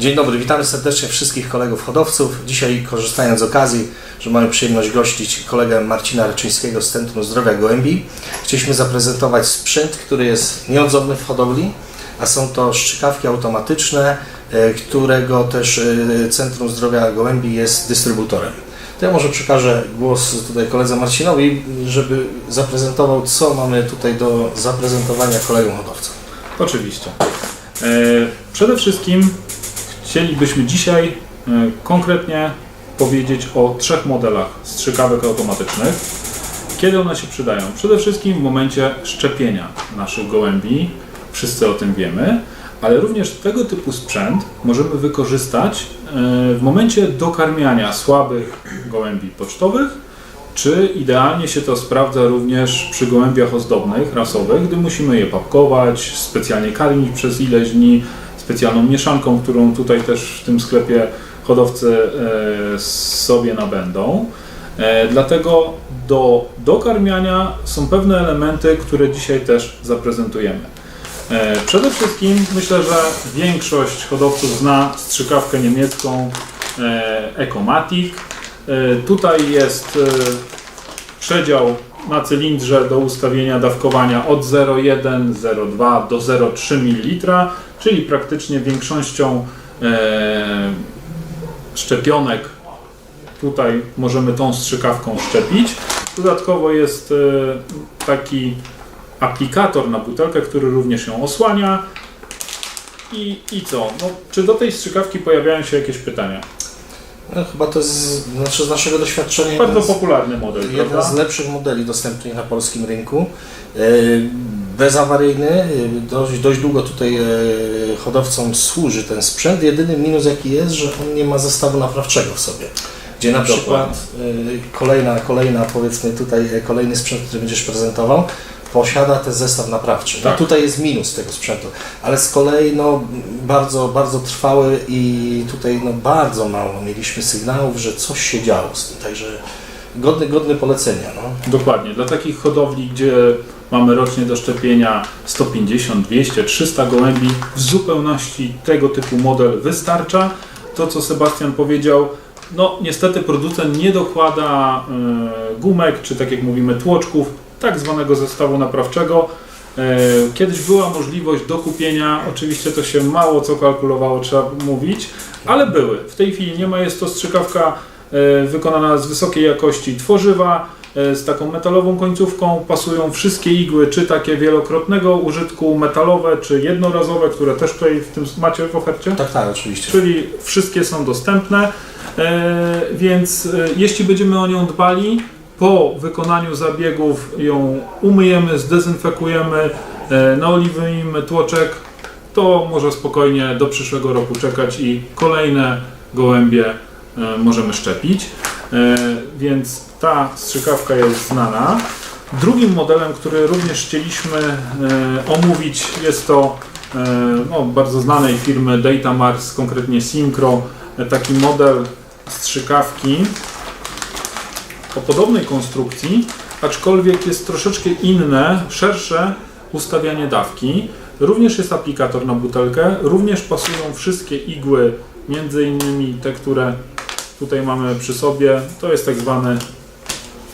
Dzień dobry, witamy serdecznie wszystkich kolegów hodowców. Dzisiaj korzystając z okazji, że mamy przyjemność gościć kolegę Marcina Reczyńskiego z Centrum Zdrowia Gołębi, chcieliśmy zaprezentować sprzęt, który jest nieodzowny w hodowli, a są to szczykawki automatyczne, e, którego też e, Centrum Zdrowia Gołębi jest dystrybutorem. To ja może przekażę głos tutaj koledze Marcinowi, żeby zaprezentował, co mamy tutaj do zaprezentowania kolegom hodowcom. Oczywiście. E, Przede wszystkim chcielibyśmy dzisiaj e, konkretnie powiedzieć o trzech modelach strzykawek automatycznych. Kiedy one się przydają? Przede wszystkim w momencie szczepienia naszych gołębi. Wszyscy o tym wiemy, ale również tego typu sprzęt możemy wykorzystać e, w momencie dokarmiania słabych gołębi pocztowych, czy idealnie się to sprawdza również przy gołębiach ozdobnych, rasowych, gdy musimy je papkować, specjalnie karmić przez ileś dni, specjalną mieszanką, którą tutaj też w tym sklepie hodowcy e, sobie nabędą. E, Dlatego do dokarmiania są pewne elementy, które dzisiaj też zaprezentujemy. E, Przede wszystkim myślę, że większość hodowców zna strzykawkę niemiecką Ecomatic. Tutaj jest przedział na cylindrze do ustawienia dawkowania od 0,1, 0,2 do 0,3 ml, czyli praktycznie większością e, szczepionek tutaj możemy tą strzykawką szczepić. Dodatkowo jest e, taki aplikator na butelkę, który również ją osłania. I, I co? No, czy do tej strzykawki pojawiają się jakieś pytania? No, chyba to jest, znaczy z naszego doświadczenia Bardzo popularny model, Jeden prawda? z lepszych modeli dostępnych na polskim rynku. E, Bezawaryjny, e, dość, dość długo tutaj e, hodowcom służy ten sprzęt. Jedyny minus jaki jest, że on nie ma zestawu naprawczego w sobie. Gdzie na przykład kolejna, kolejna powiedzmy tutaj kolejny sprzęt, który będziesz prezentował, posiada ten zestaw naprawczy. No Tak. tutaj jest minus tego sprzętu, ale z kolei no, bardzo, bardzo trwały i tutaj no, bardzo mało mieliśmy sygnałów, że coś się działo z tym, także godny, godny polecenia. No. Dokładnie. Dla takich hodowli, gdzie mamy rocznie do szczepienia 150, 200, 300 gołębi, w zupełności tego typu model wystarcza. To, co Sebastian powiedział, no niestety producent nie dokłada e, gumek, czy tak jak mówimy, tłoczków, tak zwanego zestawu naprawczego. E, Kiedyś była możliwość dokupienia, oczywiście to się mało co kalkulowało, trzeba mówić, ale były. W tej chwili nie ma, jest to strzykawka e, wykonana z wysokiej jakości tworzywa, e, z taką metalową końcówką. Pasują wszystkie igły, czy takie wielokrotnego użytku metalowe, czy jednorazowe, które też tutaj w tym macie w ofercie. Tak, tak, oczywiście. Czyli wszystkie są dostępne, więc jeśli będziemy o nią dbali, po wykonaniu zabiegów ją umyjemy, zdezynfekujemy, e, naoliwujemy tłoczek, to może spokojnie do przyszłego roku czekać i kolejne gołębie e, możemy szczepić. E, Więc ta strzykawka jest znana. Drugim modelem, który również chcieliśmy omówić, jest to no, bardzo znanej firmy Datamars, konkretnie Synchro, e, taki model strzykawki o podobnej konstrukcji, aczkolwiek jest troszeczkę inne, szersze ustawianie dawki. Również jest aplikator na butelkę, również pasują wszystkie igły, między innymi te, które tutaj mamy przy sobie. To jest tak zwany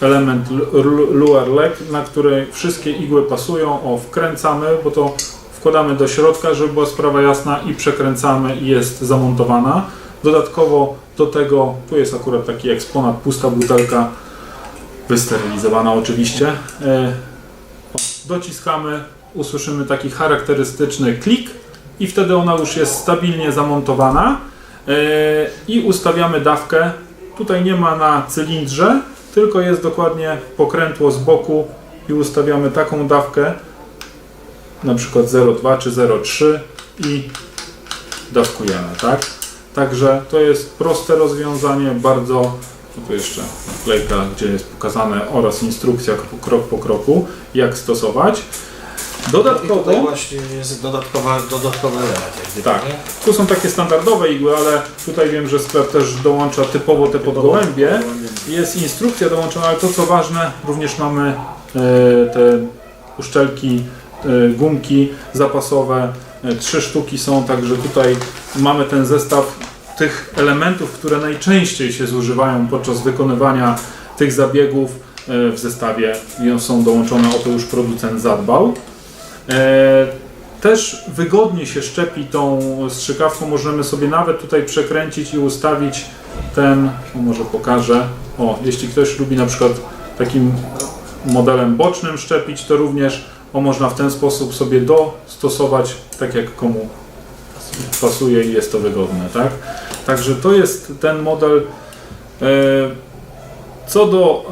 element lu- lu- luar leg, na który wszystkie igły pasują. O, wkręcamy, bo to wkładamy do środka, żeby była sprawa jasna i przekręcamy i jest zamontowana. Dodatkowo do tego, tu jest akurat taki eksponat, pusta butelka, wysterylizowana oczywiście. E, Dociskamy, usłyszymy taki charakterystyczny klik i wtedy ona już jest stabilnie zamontowana E, i ustawiamy dawkę. Tutaj nie ma na cylindrze, tylko jest dokładnie pokrętło z boku i ustawiamy taką dawkę, na przykład 0,2 czy 0,3 i dawkujemy, tak? Także to jest proste rozwiązanie, bardzo, no tu jeszcze naklejka, gdzie jest pokazane oraz instrukcja krok po kroku, jak stosować. Dodatkowo, tutaj właśnie jest dodatkowa, dodatkowy element. Tak. nie? tu są takie standardowe igły, ale tutaj wiem, że sklep też dołącza typowo te podgołębie. Jest instrukcja dołączona, ale to co ważne, również mamy e, te uszczelki, e, gumki zapasowe Trzy sztuki są, także tutaj mamy ten zestaw tych elementów, które najczęściej się zużywają podczas wykonywania tych zabiegów. E, w zestawie są dołączone, o to już producent zadbał. E, Też wygodnie się szczepi tą strzykawką, możemy sobie nawet tutaj przekręcić i ustawić ten, może pokażę, o jeśli ktoś lubi na przykład takim modelem bocznym szczepić, to również o można w ten sposób sobie dostosować tak jak komu pasuje i jest to wygodne, tak? Także to jest ten model. E, Co do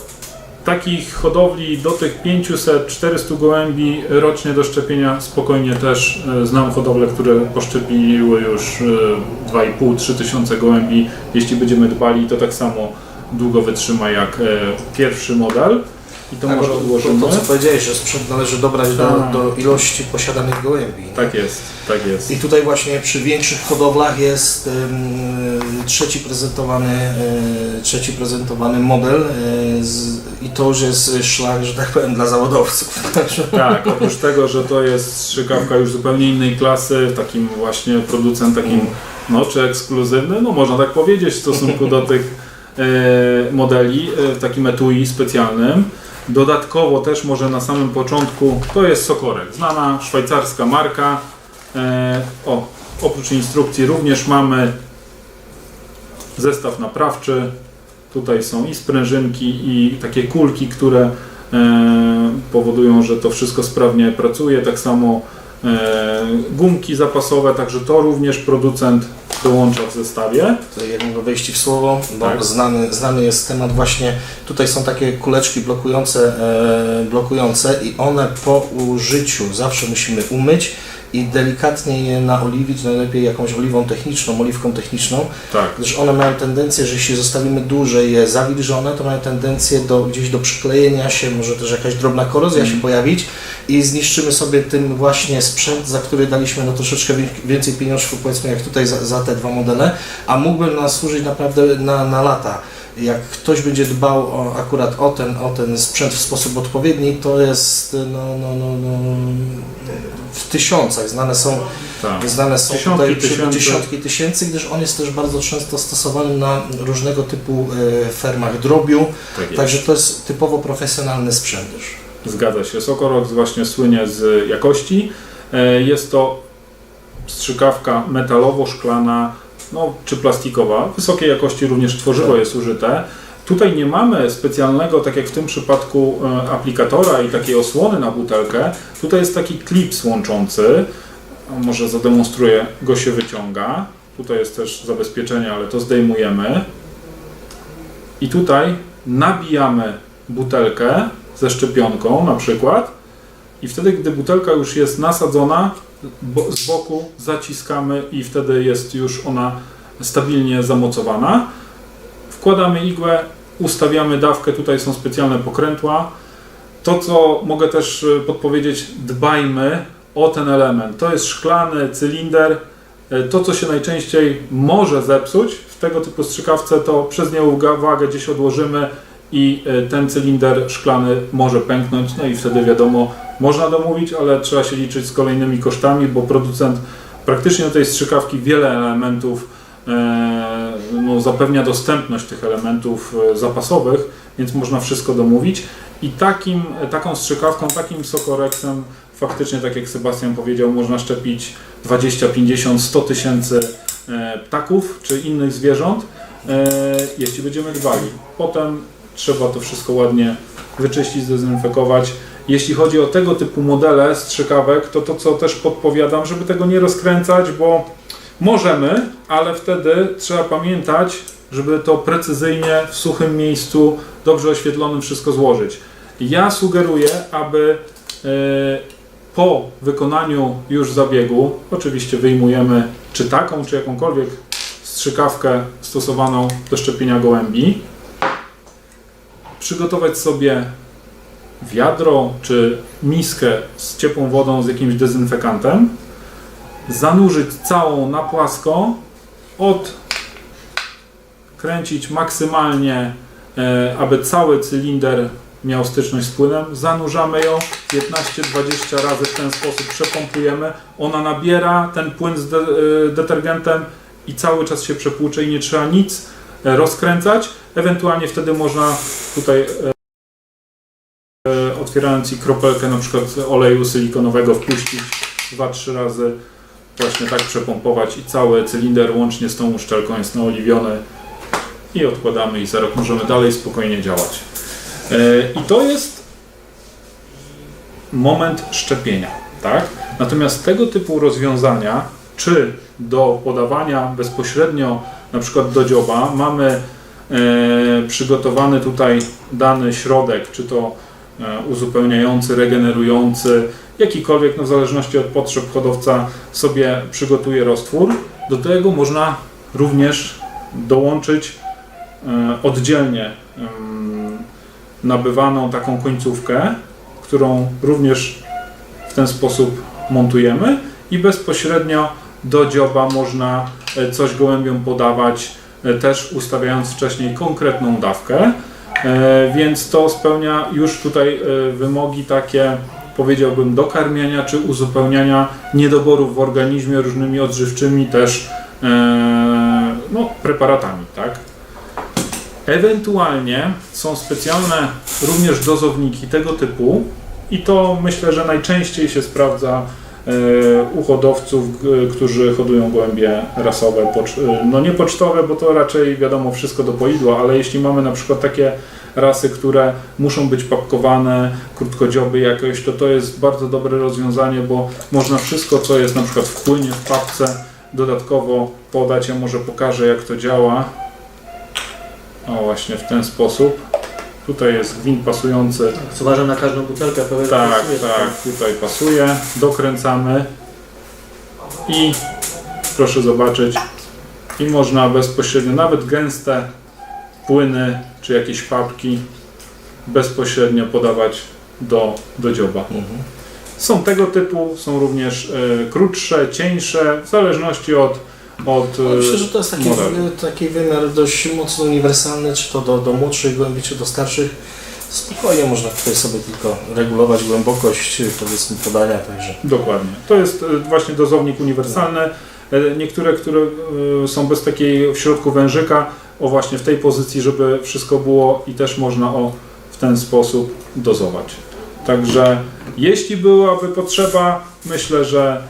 e, takich hodowli do tych 500-400 gołębi rocznie do szczepienia spokojnie też e, znam hodowle, które poszczepiły już e, 2,5-3 tysiące gołębi. Jeśli będziemy dbali, to tak samo długo wytrzyma jak pierwszy model. I to Tak, może odłożymy. To, co powiedziałeś, że sprzęt należy dobrać do, Tak. do ilości posiadanych gołębi. nie? Tak jest, tak jest. I tutaj właśnie przy większych hodowlach jest ym, trzeci prezentowany, y, trzeci prezentowany model y, z, i to już jest szlak, że tak powiem, dla zawodowców. Tak, oprócz tego, że to jest strzykawka już zupełnie innej klasy, takim właśnie producent takim, no czy ekskluzywny, no można tak powiedzieć w stosunku do tych e, modeli, e, w takim etui specjalnym. Dodatkowo też może na samym początku, to jest Sokorek, znana szwajcarska marka. E, o, oprócz instrukcji również mamy zestaw naprawczy. Tutaj są i sprężynki, i takie kulki, które e, powodują, że to wszystko sprawnie pracuje. Tak samo e, gumki zapasowe, także to również producent dołącza w zestawie. Tutaj jak mogę wejść w słowo, bo Tak. znany, znany jest temat właśnie, tutaj są takie kuleczki blokujące, e, blokujące i one po użyciu zawsze musimy umyć i delikatnie je naoliwić, najlepiej jakąś oliwą techniczną, oliwką techniczną, Tak. gdyż one mają tendencję, że jeśli zostawimy dłużej je zawilżone, to mają tendencję do, gdzieś do przyklejenia się, może też jakaś drobna korozja Mhm. się pojawić i zniszczymy sobie tym właśnie sprzęt, za który daliśmy no troszeczkę więcej pieniążków, powiedzmy jak tutaj za, za te dwa modele, a mógłby nam służyć naprawdę na, na lata. Jak ktoś będzie dbał o, akurat o ten, o ten sprzęt w sposób odpowiedni, to jest no, no, no, no, w tysiącach. Znane są tak. Znane są Dziesiątki tutaj tysięcy. dziesiątki tysięcy, gdyż on jest też bardzo często stosowany na różnego typu e, fermach drobiu, tak także to jest typowo profesjonalny sprzęt. Zgadza się. Sokorox właśnie słynie z jakości. E, Jest to strzykawka metalowo-szklana, no, czy plastikowa. Wysokiej jakości również tworzywo Tak. jest użyte. Tutaj nie mamy specjalnego, tak jak w tym przypadku, e, aplikatora i takiej osłony na butelkę. Tutaj jest taki klips łączący. Może zademonstruję, go się wyciąga. Tutaj jest też zabezpieczenie, ale to zdejmujemy. I tutaj nabijamy butelkę ze szczepionką na przykład i wtedy, gdy butelka już jest nasadzona, bo, z boku zaciskamy i wtedy jest już ona stabilnie zamocowana. Wkładamy igłę, ustawiamy dawkę, tutaj są specjalne pokrętła. To, co mogę też y, podpowiedzieć, dbajmy o ten element. To jest szklany cylinder. Y, To, co się najczęściej może zepsuć w tego typu strzykawce, to przez nieuwagę gdzieś odłożymy i y, ten cylinder szklany może pęknąć. No i wtedy wiadomo, można domówić, ale trzeba się liczyć z kolejnymi kosztami, bo producent praktycznie do tej strzykawki wiele elementów e, no, zapewnia dostępność tych elementów e, zapasowych, więc można wszystko domówić. I takim, taką strzykawką, takim sokoreksem faktycznie, tak jak Sebastian powiedział, można szczepić 20, 50, 100 tysięcy e, ptaków czy innych zwierząt, jeśli będziemy dbali. Potem trzeba to wszystko ładnie wyczyścić, zdezynfekować. Jeśli chodzi o tego typu modele strzykawek, to to co też podpowiadam, żeby tego nie rozkręcać, bo możemy, ale wtedy trzeba pamiętać, żeby to precyzyjnie w suchym miejscu, dobrze oświetlonym wszystko złożyć. Ja sugeruję, aby e, po wykonaniu już zabiegu, oczywiście wyjmujemy czy taką, czy jakąkolwiek strzykawkę stosowaną do szczepienia gołębi, przygotować sobie wiadro czy miskę z ciepłą wodą z jakimś dezynfekantem, zanurzyć całą na płasko, odkręcić maksymalnie, e, aby cały cylinder miał styczność z płynem, zanurzamy ją 15-20 razy w ten sposób przepompujemy, ona nabiera ten płyn z y, detergentem i cały czas się przepłucze i nie trzeba nic e, rozkręcać, ewentualnie wtedy można tutaj e, e, otwierając i kropelkę na przykład oleju silikonowego wpuścić 2-3 razy właśnie tak przepompować i cały cylinder łącznie z tą uszczelką jest naoliwiony i odkładamy i za rok możemy dalej spokojnie działać. E, I to jest moment szczepienia, tak? Natomiast tego typu rozwiązania, czy do podawania bezpośrednio na przykład do dzioba, mamy e, przygotowany tutaj dany środek, czy to e, uzupełniający, regenerujący, jakikolwiek, no w zależności od potrzeb hodowca sobie przygotuje roztwór. Do tego można również dołączyć e, oddzielnie nabywaną taką końcówkę, którą również w ten sposób montujemy i bezpośrednio do dzioba można e, coś gołębiom podawać, e, też ustawiając wcześniej konkretną dawkę, E, więc to spełnia już tutaj e, wymogi takie powiedziałbym do karmienia czy uzupełniania niedoborów w organizmie różnymi odżywczymi też e, no, preparatami, tak? Ewentualnie są specjalne również dozowniki tego typu i to myślę, że najczęściej się sprawdza e, u hodowców, którzy hodują gołębie rasowe, e, no nie pocztowe, bo to raczej wiadomo wszystko do poidła, ale jeśli mamy na przykład takie rasy, które muszą być papkowane, krótkodzioby jakoś, to to jest bardzo dobre rozwiązanie, bo można wszystko, co jest na przykład w płynie, w papce, dodatkowo podać. Ja może pokażę, jak to działa. O, właśnie w ten sposób. Tutaj jest gwint pasujący. Zważam na każdą butelkę, pełen Tak, pasuje. tak, tutaj pasuje. Dokręcamy i proszę zobaczyć, i można bezpośrednio, nawet gęste płyny czy jakieś papki bezpośrednio podawać do, do dzioba. Mhm. Są tego typu, są również e, krótsze, cieńsze, w zależności od, od No, e, Myślę, że to jest taki, modelu. taki wymiar dość mocno uniwersalny, czy to do, do młodszych głębi, czy do starszych. Spokojnie można tutaj sobie tylko regulować głębokość powiedzmy podania, także Dokładnie. To jest e, właśnie dozownik uniwersalny. E, Niektóre, które są bez takiej w środku wężyka, o właśnie w tej pozycji, żeby wszystko było i też można o w ten sposób dozować. Także jeśli byłaby potrzeba, myślę, że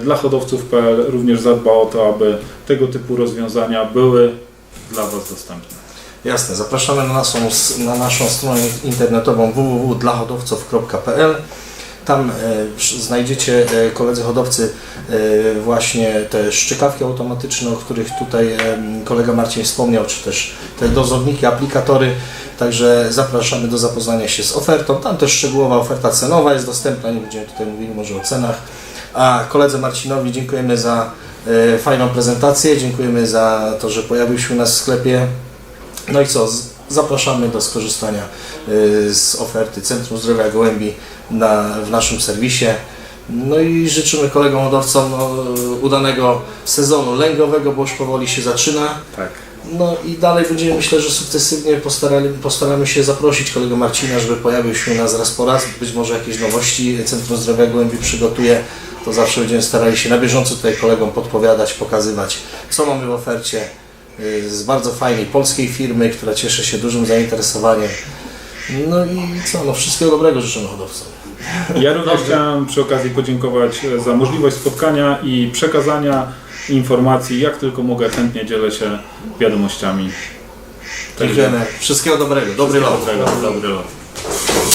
dla hodowców.pl również zadba o to, aby tego typu rozwiązania były dla Was dostępne. Jasne, zapraszamy na naszą, na naszą stronę internetową www.dlahodowców.pl. Tam e, znajdziecie e, koledzy hodowcy e, właśnie te szczykawki automatyczne, o których tutaj e, kolega Marcin wspomniał, czy też te dozowniki, aplikatory. Także zapraszamy do zapoznania się z ofertą. Tam też szczegółowa oferta cenowa jest dostępna, nie będziemy tutaj mówili może o cenach. A koledze Marcinowi dziękujemy za e, fajną prezentację, dziękujemy za to, że pojawił się u nas w sklepie. No i co, zapraszamy do skorzystania y, z oferty Centrum Zdrowia Gołębi na, w naszym serwisie. No i życzymy kolegom hodowcom no, udanego sezonu lęgowego, bo już powoli się zaczyna. Tak. No i dalej będziemy, myślę, że sukcesywnie postarali, postaramy się zaprosić kolegę Marcina, żeby pojawił się u nas raz po raz. Być może jakieś nowości Centrum Zdrowia Gołębi przygotuje. To zawsze będziemy starali się na bieżąco tutaj kolegom podpowiadać, pokazywać, co mamy w ofercie y, z bardzo fajnej polskiej firmy, która cieszy się dużym zainteresowaniem. No i co, no wszystkiego dobrego życzymy hodowcom. Ja również chciałem przy okazji podziękować e, za możliwość spotkania i przekazania informacji. Jak tylko mogę, chętnie dzielę się wiadomościami. Dziękujemy. Wszystkiego dobrego. Dobry Wszystkiego lot. dobrego, dobry lot.